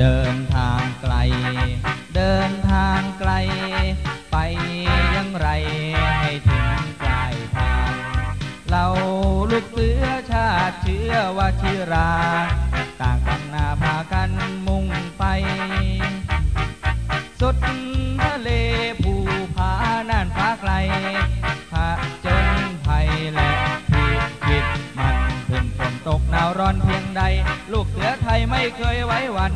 เดินทางไกล เดินทางไกล ไปยังไรให้ถึงปลายทาง เราลูกเสือชาติเชื้อวชิรา ต่างกันหน้าพากันมุ่งไป สุดทะเลภูผาน่านฟ้าไกลผาจนภัยและพิกิดมันพึ่งฝนตกหนาวร้อนเพียงใด ลูกเสือไทยไม่เคยไว้วัน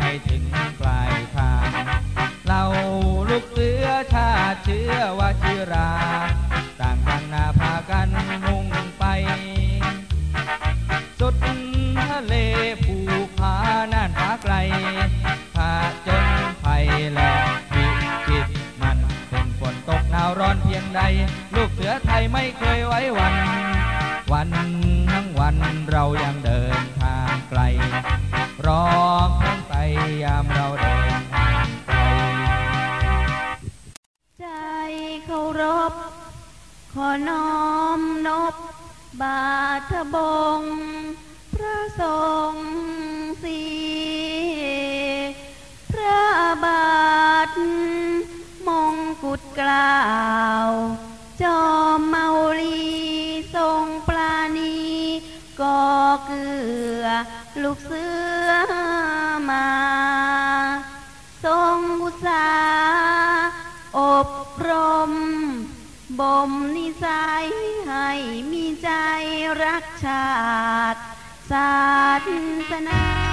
ให้ถึงปลายทาง เราลูกเสือชาติเชื้อวชิรา ต่างกันหน้าพากันมุ่งไป สุดทะเลภูผาน่านฟ้าไกลผาจนภัยและวิกฤตมันเป็นฝนตกหนาวร้อนเพียงใด ลูกเสือไทยไม่เคยไว้วัน วันทั้งวันเรายังเดินทางไกล ร้อง ยามเราเดินทางใจเคารพ ขอน้อมนบบาทบง พระทรงสีพระบาท มงกุฎกล่าว จอมเมาลีทรงปราณีก่อเกลือ ลูกเสือ มา ทรงอุตสาอบรม บ่มนิสัยให้มีใจรักชาติศาสนา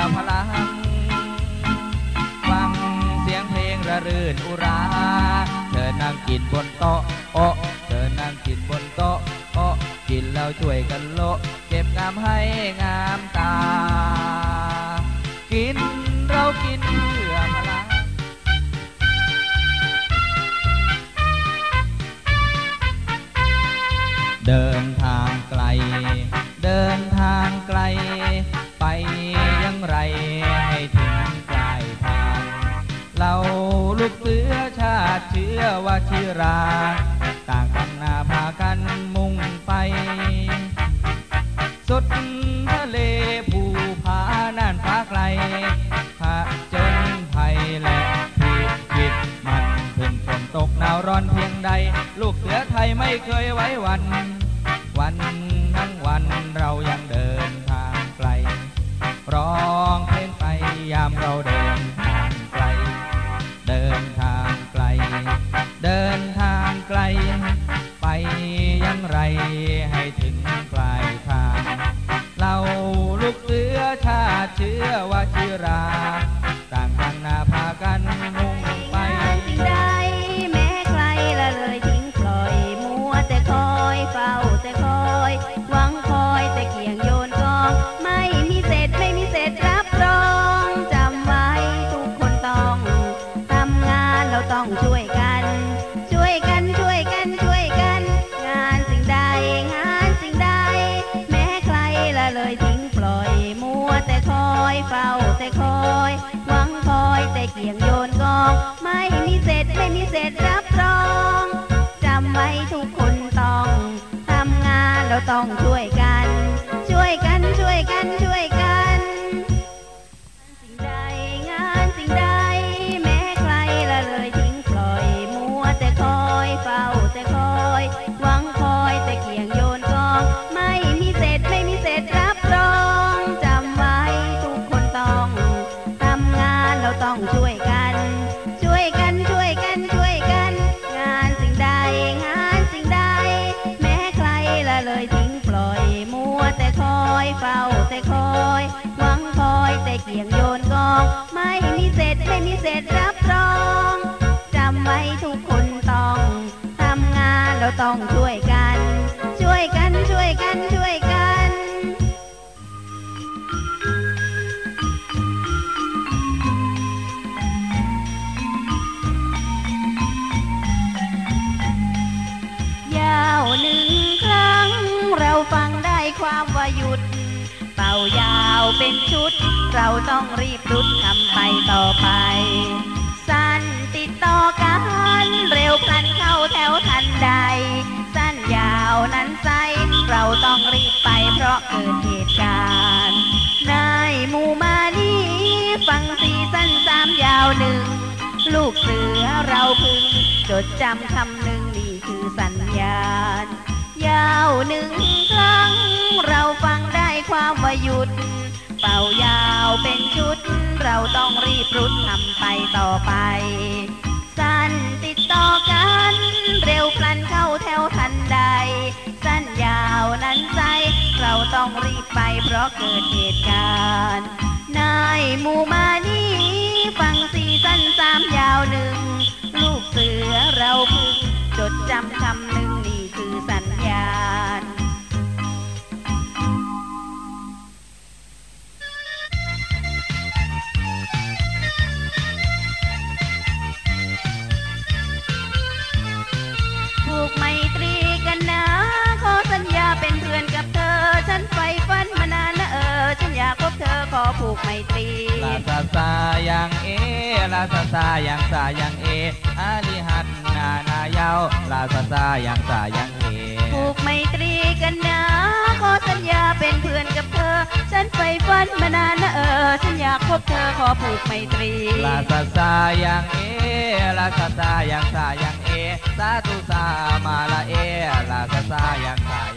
อพลัง ฟังเสียงเพลงระรื่นอุราเชิญนั่งกินบนโต๊ะโอะเชิญนั่งกินบนโต๊ะโอะกินแล้วช่วยกันโละเก็บงามให้งามตา กินเรากินเพื่อพลังเดินทางไกล เดินทางไกล ชื้อวชิรา ต่างกันหน้าพากันมุ่งไป สุดทะเลภูผาน่านฟ้าไกลผาจนภัยและผิดกิดมันพึ่งฝนตกหนาวร้อนเพียงใด ลูกเสือไทยไม่เคยไว้วัน วันทั้งวัน เฝ้าแต่คอย หวังคอยแต่เกี่ยงโยนกอง ไม่มีเสร็จไม่มีเสร็จรับรองจำไว้ทุกคนต้องทำงานเราต้องช่วยกัน ช่วยกันช่วยกันช่วยกันียงโยนกอง ไม่มีเศษไม่มีเศษรับรองจำไว้ทุกคนต้องทำงานเราต้องช่วย ราะเกิดเหตุการณ์ในหมู่มานี้ฟังสีสั้นสามยาวหนึ่ง ลูกเสือเราพึง จดจำคำหนึ่งนี่คือสัญญาณ ยาวหนึ่งครั้ง เราฟังได้ความว่าหยุด เป่ายาวเป็นชุด เราต้องรีบรุดทำไปต่อไป เกิดเหตุการณ์นายหมู่มานี้ฟังสีสั้นสามยาวหนึ่ง ลูกเสือเราพึงจดจำคำหนึ่ง กไมตรีลาซาซายังเอลาซาซายังซายังเออาลิหัดนานายาวลาซาซายังซายังเอผูกไมตรีกันนะขอสัญญาเป็นเพื่อนกับเธอ ฉันใฝ่ฝันมานานนะเออ ฉันอยากพบเธอขอผูกไมตรีลาซาซายังเอลาซาซายังซายังเอสาธุสามาลาเอลาซาซายังซา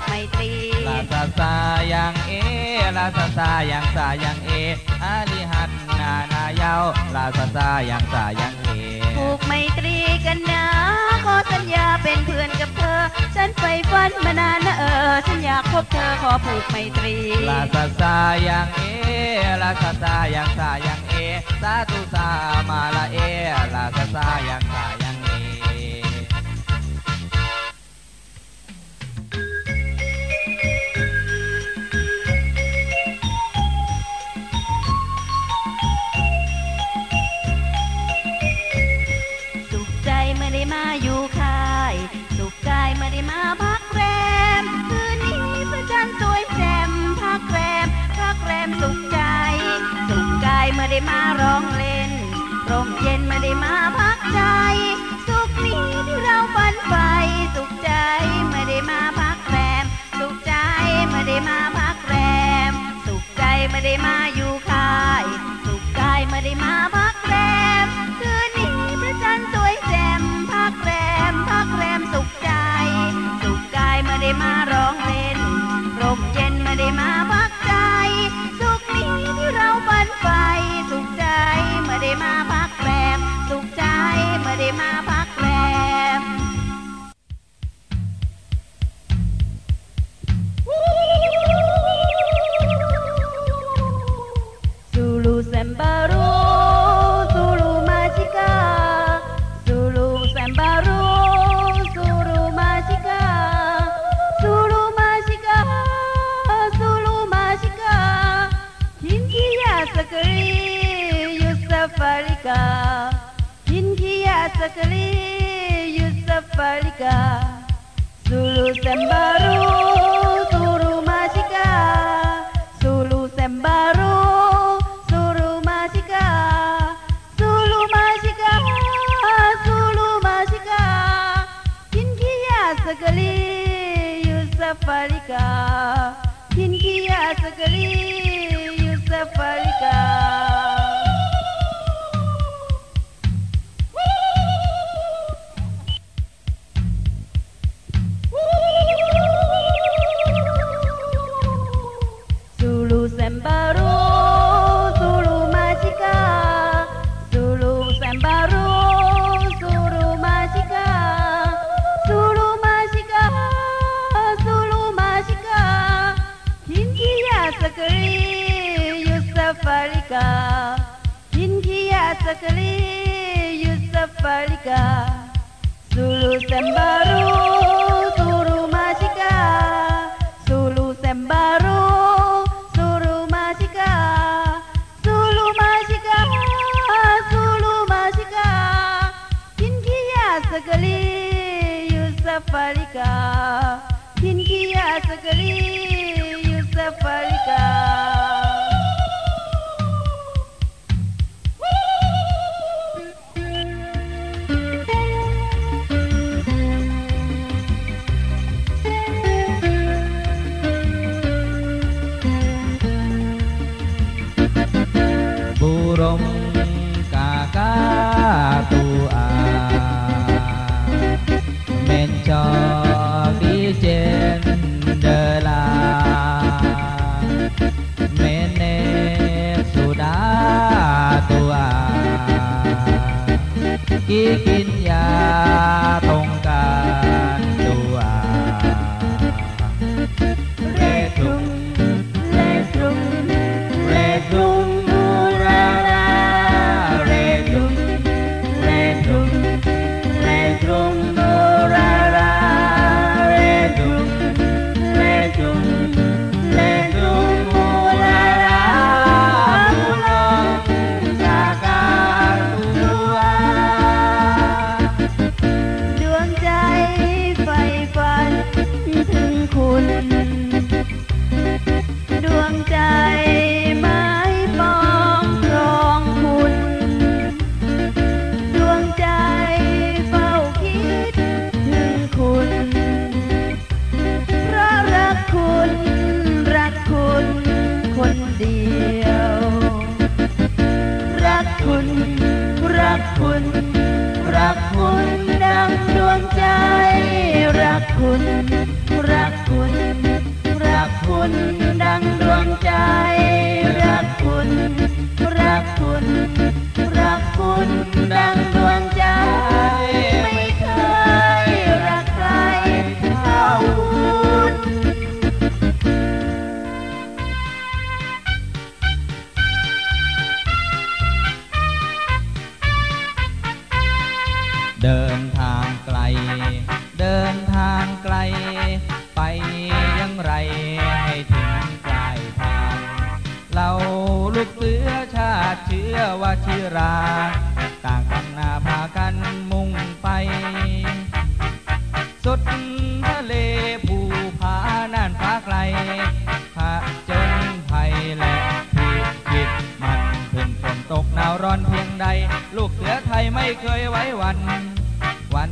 กไมตรีลาซาซายังเอลาซาซายังซายังเออาลิหัดนานายาวลาซาซายังซายังเอผูกไมตรีกันนะขอสัญญาเป็นเพื่อนกับเธอ ฉันใฝ่ฝันมานานนะเออ ฉันอยากพบเธอขอผูกไมตรี ลาซาซายังเอลาซาซายังซายังเอสาธุสามาลา เมื่อได้มาร้องเล่นร่มเย็นเมื่อได้มาพักใจ สุขนี้ที่เราฝันใฝ่สุขใจเมื่อได้มาพักแรม สุขใจเมื่อได้มาพักแรม สุขใจเมื่อได้มาอยู่ค่าย สุขกายเมื่อได้มาพักแรม คืนนี้พระจันทร์สวยแจ่มพักแรมพักแรมสุขใจ สุขกายเมื่อได้มาร้องเล่นร่มเย็นเมื่อได้มาพัก sekali Yusuf Farika Sulu Sembaru Suru Masika Sulu Sembaru Suru Masika Sulu Masika Sulu Masika Kinkia sekali Yusuf Farika Kinkia sekali sekali Yusuf Farika Sulu Sembaru Suru Masika. Sulu Sembaru Suru Masika. Sulu Masika Sulu Masika. Kinkia sekali Yusuf Balika Kinkia sekali lòng เดินทางไกล เดินทางไกล ไปยังไรให้ถึงปลายทาง เราลูกเสือชาติเชื่อว่าชีรา ลูกเสือไทยไม่เคยไว้วัน วัน